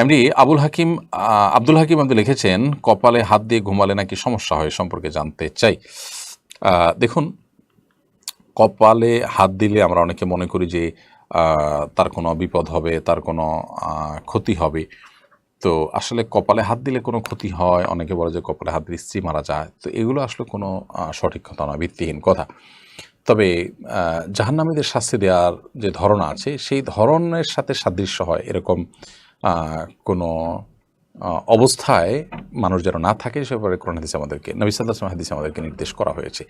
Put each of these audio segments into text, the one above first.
এমনি আবুল হাকিম আব্দুল হাকিম আপনি লিখেছেন, কপালে হাত দিয়ে ঘুমালে নাকি সমস্যা হয় সম্পর্কে জানতে চাই। দেখুন, কপালে হাত দিলে আমরা অনেকে মনে করি যে তার কোনো বিপদ হবে, তার কোনো ক্ষতি হবে। তো আসলে কপালে হাত দিলে কোনো ক্ষতি হয়, অনেকে বলে যে কপালে হাত দিলে স্ত্রী মারা যায়। তো এগুলো আসলে কোনো সঠিক কথা নয়, ভিত্তিহীন কথা। তবে জাহান্নামীদের শাস্তি দেওয়ার যে ধরন আছে, সেই ধরনের সাথে সাদৃশ্য হয় এরকম কোনো অবস্থায় মানুষ যেন না থাকে, সে ব্যাপারে কোরআন হাদিস আমাদেরকে, নবী সাল্লাহ হাদিস আমাদেরকে নির্দেশ করা হয়েছে।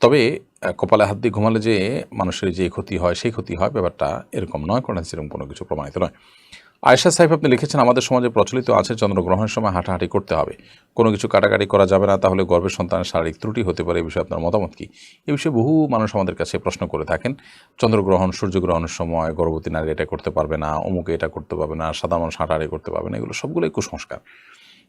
তবে কপালে হাত দিয়ে ঘুমালে যে মানুষের যে ক্ষতি হয়, সেই ক্ষতি হয়, ব্যাপারটা এরকম নয়, কোরআন হাদিস এরকম কোনো কিছু প্রমাণিত নয়। আয়সা সাহেব আপনি লিখেছেন, আমাদের সমাজে প্রচলিত আছে চন্দ্রগ্রহণের সময় হাঁটাহাঁটি করতে হবে। কোনো কিছু কাটাকাটি করা যাবে না, তাহলে গর্ভের সন্তানের শারীরিক ত্রুটি হতে পারে এই বিষয়ে আপনার মতামত কি? এ বিষয়ে বহু মানুষ আমাদের কাছে প্রশ্ন করে থাকেন। চন্দ্রগ্রহণ, সূর্যগ্রহণের সময় গর্ভবতী নারী এটা করতে পারবে না, অমুকে এটা করতে পারবে না, সাদা মানুষ হাঁটাহাঁটি করতে পারবে না, এগুলো সবগুলোই কুসংস্কার।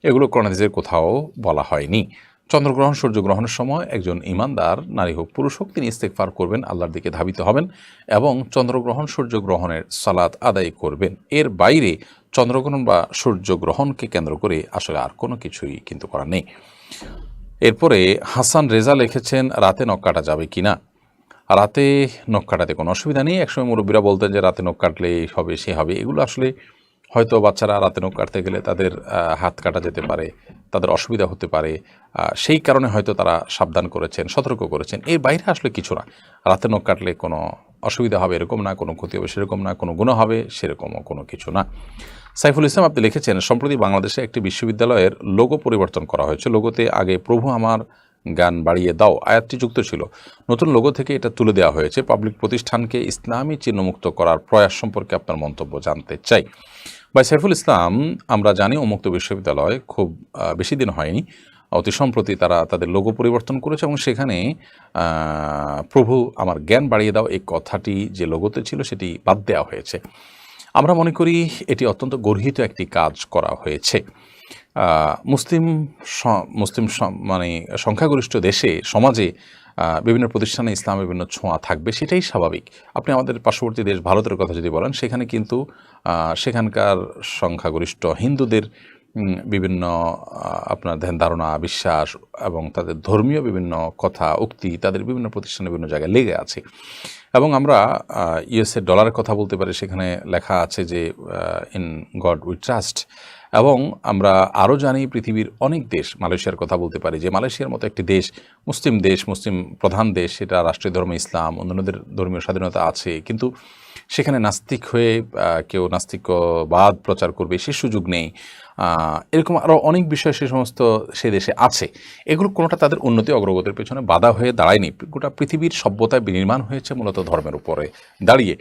এগুলো করোনাদিজের কোথাও বলা হয়নি। চন্দ্রগ্রহণ, সূর্যগ্রহণের সময় একজন ইমানদার, নারী হোক, পুরুষ হোক, তিনি ইস্তেকফার করবেন, আল্লাহর দিকে ধাবিত হবেন এবং চন্দ্রগ্রহণ, সূর্যগ্রহণের সালাত আদায় করবেন। এর বাইরে চন্দ্রগ্রহণ বা সূর্যগ্রহণকে কেন্দ্র করে আসলে আর কোনো কিছুই কিন্তু করা নেই। এরপরে হাসান রেজা লিখেছেন, রাতে নখ কাটা যাবে কি না? রাতে নখ কাটাতে কোনো অসুবিধা নেই। একসময় মুরব্বীরা বলতেন যে, রাতে নখ কাটলে হবে, সে হবে। এগুলো আসলে হয়তো বাচ্চারা রাতে নখ কাটতে গেলে তাদের হাত কাটা যেতে পারে, তাদের অসুবিধা হতে পারে সেই কারণে হয়তো তারা সাবধান করেছেন, সতর্ক করেছেন। এর বাইরে আসলে কিছু না। রাতে নখ কাটলে কোনো অসুবিধা হবে, এরকম না, কোনো ক্ষতি হবে সেরকম না, কোনো গুণ হবে, সেরকমও কোনো কিছু না। সাইফুল ইসলাম, আপনি লিখেছেন, সম্প্রতি বাংলাদেশে একটি বিশ্ববিদ্যালয়ের লোগো পরিবর্তন করা হয়েছে। লোগোতে আগে, প্রভু আমার গান বাড়িয়ে দাও। আয়াতটি যুক্ত ছিল। নতুন লোগো থেকে এটা তুলে দেওয়া হয়েছে। পাবলিক প্রতিষ্ঠানকে ইসলামী চিহ্নমুক্ত করার প্রয়াস সম্পর্কে আপনার মন্তব্য জানতে চাই। ভাই সাইফুল ইসলাম, আমরা জানি উন্মুক্ত বিশ্ববিদ্যালয় খুব বেশি দিন হয়নি। অতি সম্প্রতি তারা তাদের লোগো পরিবর্তন করেছে এবং সেখানে প্রভু আমার জ্ঞান বাড়িয়ে দাও এই কথাটি যে লোগোতে ছিল সেটি বাদ দেওয়া হয়েছে। আমরা মনে করি এটি অত্যন্ত গর্হিত একটি কাজ করা হয়েছে। মুসলিম মুসলিম মানে সংখ্যাগরিষ্ঠ দেশে, সমাজে বিভিন্ন প্রতিষ্ঠানে ইসলামের বিভিন্ন ছোঁয়া থাকবে, সেটাই স্বাভাবিক। আপনি আমাদের পার্শ্ববর্তী দেশ ভারতের কথা যদি বলেন, সেখানে কিন্তু সেখানকার সংখ্যাগরিষ্ঠ হিন্দুদের বিভিন্ন আপনার ধ্যান ধারণা, বিশ্বাস এবং তাদের ধর্মীয় বিভিন্ন কথা, উক্তি, তাদের বিভিন্ন প্রতিষ্ঠানে বিভিন্ন জায়গায় লেগে আছে। এবং আমরা ইউএসএ ডলারের কথা বলতে পারি, সেখানে লেখা আছে যে ইন গড উই ট্রাস্ট এবং আমরা আরও জানি পৃথিবীর অনেক দেশ, মালয়েশিয়ার কথা বলতে পারি, যে মালয়েশিয়ার মতো একটি দেশ, মুসলিম দেশ, মুসলিম প্রধান দেশ, সেটা রাষ্ট্রীয় ধর্ম, ইসলাম, অন্যান্যদের ধর্মীয় স্বাধীনতা আছে, কিন্তু সেখানে নাস্তিক হয়ে কেউ নাস্তিকবাদ প্রচার করবে, সে সুযোগ নেই। এরকম আরও অনেক বিষয় সে সমস্ত সে দেশে আছে। এগুলো কোনোটা তাদের উন্নতি অগ্রগতির পেছনে বাধা হয়ে দাঁড়ায়নি গোটা পৃথিবীর সভ্যতায় বিনির্মাণ হয়েছে মূলত ধর্মের উপরে দাঁড়িয়ে।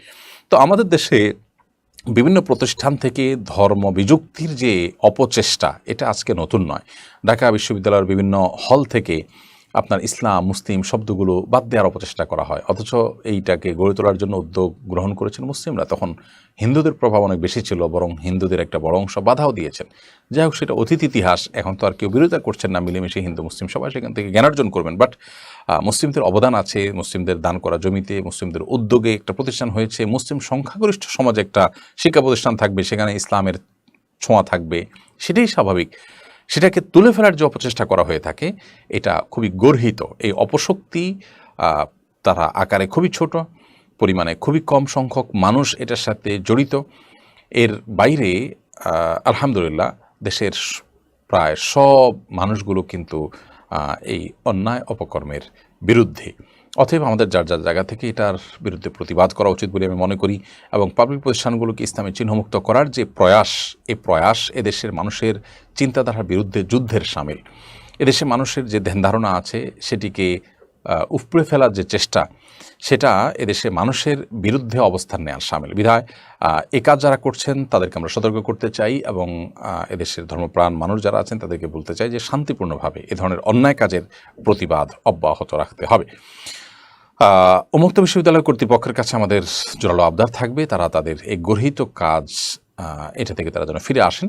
তো আমাদের দেশে বিভিন্ন প্রতিষ্ঠান থেকে ধর্ম বিযুক্তির যে অপচেষ্টা, এটা আজকে নতুন নয়। ঢাকা বিশ্ববিদ্যালয়ের বিভিন্ন হল থেকে আপনার ইসলাম, মুসলিম শব্দগুলো বাদ দেওয়ার অপচেষ্টা করা হয়। অথচ এইটাকে গড়ে তোলার জন্য উদ্যোগ গ্রহণ করেছেন মুসলিমরা। তখন হিন্দুদের প্রভাব অনেক বেশি ছিল, বরং হিন্দুদের একটা বড় অংশ বাধাও দিয়েছেন। যাই হোক সেটা অতীত ইতিহাস, এখন তো আর কেউ বিরোধিতা করছেন না, মিলেমিশে হিন্দু মুসলিম সবাই সেখান থেকে জ্ঞানার্জন করবেন। বাট মুসলিমদের অবদান আছে, মুসলিমদের দান করা জমিতে, মুসলিমদের উদ্যোগে একটা প্রতিষ্ঠান হয়েছে, মুসলিম সংখ্যাগরিষ্ঠ সমাজে একটা শিক্ষা প্রতিষ্ঠান থাকবে, সেখানে ইসলামের ছোঁয়া থাকবে, সেটাই স্বাভাবিক। সেটাকে তুলে ফেলার যে অপচেষ্টা করা হয়ে থাকে, এটা খুবই গর্হিত। এই অপশক্তি তারা আকারে খুবই ছোট, পরিমাণে খুবই কম সংখ্যক মানুষ এটার সাথে জড়িত। এর বাইরে আলহামদুলিল্লাহ, দেশের প্রায় সব মানুষগুলো কিন্তু এই অন্যায় অপকর্মের বিরুদ্ধে। অতএব আমাদের যার যার জায়গা থেকে এটার বিরুদ্ধে প্রতিবাদ করা উচিত বলে আমি মনে করি এবং পাবলিক প্রতিষ্ঠানগুলোকে ইসলামী চিহ্নমুক্ত করার যে প্রয়াস, এ প্রয়াস এদেশের মানুষের চিন্তাধারার বিরুদ্ধে যুদ্ধের সামিল। এদেশে মানুষের যে ধ্যান ধারণা আছে, সেটিকে উপড়ে ফেলার যে চেষ্টা, সেটা এদেশে মানুষের বিরুদ্ধে অবস্থান নেওয়ার সামিল। বিধায় এ কাজ যারা করছেন, তাদেরকে আমরা সতর্ক করতে চাই এবং এদেশের ধর্মপ্রাণ মানুষ যারা আছেন, তাদেরকে বলতে চাই যে শান্তিপূর্ণভাবে এ ধরনের অন্যায় কাজের প্রতিবাদ অব্যাহত রাখতে হবে। উন্মুক্ত বিশ্ববিদ্যালয় কর্তৃপক্ষের কাছে আমাদের জোরালো আবদার থাকবে। তারা তাদের এই গর্হিত কাজ এটা থেকে তারা যেন ফিরে আসেন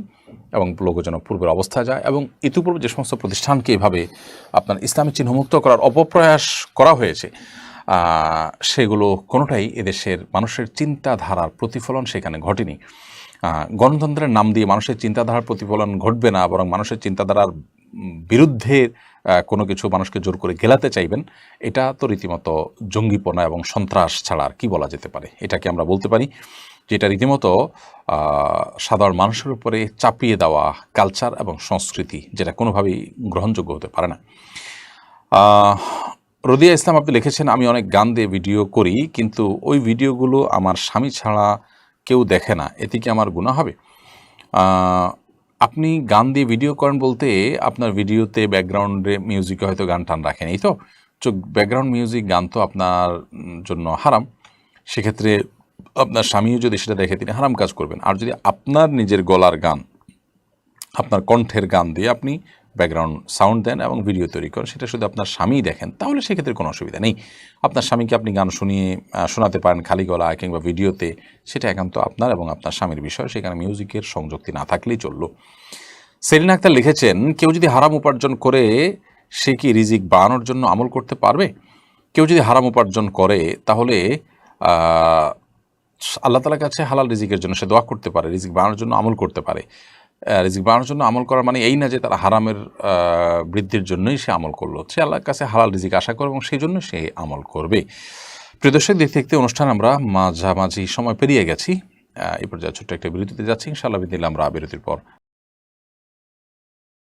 এবং লোক যেন পূর্বের অবস্থায় যায় এবং ইতিপূর্বে যে সমস্ত প্রতিষ্ঠানকে এভাবে আপনার ইসলামী চিহ্নমুক্ত করার অপপ্রয়াস করা হয়েছে সেগুলো কোনোটাই এদেশের মানুষের চিন্তাধারার প্রতিফলন সেখানে ঘটেনি। গণতন্ত্রের নাম দিয়ে মানুষের চিন্তাধারার প্রতিফলন ঘটবে না, বরং মানুষের চিন্তাধারার বিরুদ্ধে কোনো কিছু মানুষকে জোর করে গেলাতে চাইবেন, এটা তো রীতিমতো জঙ্গিপনা এবং সন্ত্রাস ছাড়া আর কি বলা যেতে পারে। এটাকে আমরা বলতে পারি যেটা রীতিমতো সাধারণ মানুষের উপরে চাপিয়ে দেওয়া কালচার এবং সংস্কৃতি যেটা কোনোভাবেই গ্রহণযোগ্য হতে পারে না। রদিয়া ইসলাম আপনি লিখেছেন, আমি অনেক গান দিয়ে ভিডিও করি, কিন্তু ওই ভিডিওগুলো আমার স্বামী ছাড়া কেউ দেখে না। এতে কি আমার গুণা হবে? আপনি গান দিয়ে ভিডিও করেন বলতে আপনার ভিডিওতে ব্যাকগ্রাউন্ডে মিউজিকে হয়তো গান টান রাখেন। এই তো চোখ ব্যাকগ্রাউন্ড মিউজিক গান তো আপনার জন্য হারাম। সেক্ষেত্রে আপনার স্বামীও যদি সেটা দেখে তিনি হারাম কাজ করবেন। আর যদি আপনার নিজের গলার গান, আপনার কণ্ঠের গান দিয়ে আপনি ব্যাকগ্রাউন্ড সাউন্ড দেন এবং ভিডিও তৈরি করেন। সেটা শুধু আপনার স্বামীই দেখেন, তাহলে সেক্ষেত্রে কোনো অসুবিধা নেই। আপনার স্বামীকে আপনি গান শুনিয়ে শোনাতে পারেন খালি গলা কিংবা ভিডিওতে, সেটা একান্ত আপনার এবং আপনার স্বামীর বিষয়। সেখানে মিউজিকের সংযুক্তি না থাকলেই চলল। সেরিন আক্তার লিখেছেন, কেউ যদি হারাম উপার্জন করে, সে কি রিজিক বাড়ানোর জন্য আমল করতে পারবে? কেউ যদি হারাম উপার্জন করে, তাহলে আল্লাহ তালার কাছে হালাল রিজিকের জন্য সে দোয়া করতে পারে, রিজিক বাড়ানোর জন্য আমল করতে পারে। রিজিক বাড়ানোর জন্য আমল করার মানে এই না যে তার হারামের বৃদ্ধির জন্যই সে আমল করল। সে আল্লাহর কাছে হালাল রিজিক আশা করে এবং সেই জন্য সে আমল করবে। প্রিয় দর্শক, দেখতে দেখতে অনুষ্ঠান আমরা মাঝামাঝি সময় পেরিয়ে গেছি। এই পর্যায়ে ছোট্ট একটা বিরতিতে যাচ্ছি। ইনশাআল্লাহ বিদিন আমরা বিরতির পর